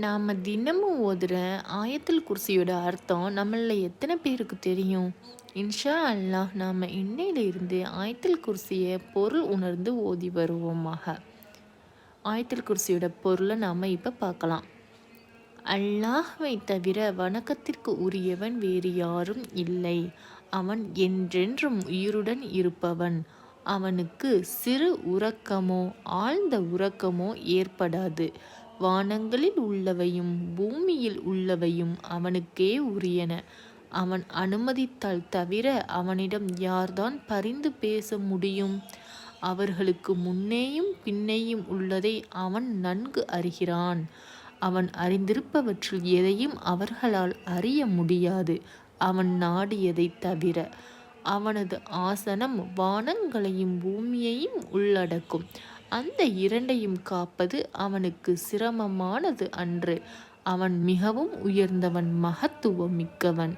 நாம் தினமும் ஓதுகிற ஆயத்தில் குர்சியோட அர்த்தம் நம்மளில் எத்தனை பேருக்கு தெரியும்? இன்ஷா அல்லாஹ் நாம் இன்னையிலிருந்து ஆயத்தில் குர்சியை பொருள் உணர்ந்து ஓதி வருவோமாக. ஆயத்தில் குர்சியோட பொருளை நாம் இப்போ பார்க்கலாம். அல்லாஹ்வை தவிர வணக்கத்திற்கு உரியவன் வேறு யாரும் இல்லை. அவன் என்றென்றும் உயிருடன் இருப்பவன். அவனுக்கு சிறு உறக்கமோ ஆழ்ந்த உறக்கமோ ஏற்படாது. வானங்களில் உள்ளவையும் பூமியில் உள்ளவையும் அவனுக்கே உரியன. அவன் அனுமதித்தால் தவிர அவனிடம் யார்தான் பரிந்து பேச முடியும்? அவர்களுக்கு முன்னேயும் பின்னேயும் உள்ளதை அவன் நன்கு அறிகிறான். அவன் அறிந்திருப்பவற்றில் எதையும் அவர்களால் அறிய முடியாது. அவன் நாடியதை தவிர அவனது ஆசனம் வானங்களையும் பூமியையும் உள்ளடக்கும். அந்த இரண்டையும் காப்பது அவனுக்கு சிரமமானது அன்று. அவன் மிகவும் உயர்ந்தவன் மகத்துவம் மிக்கவன்.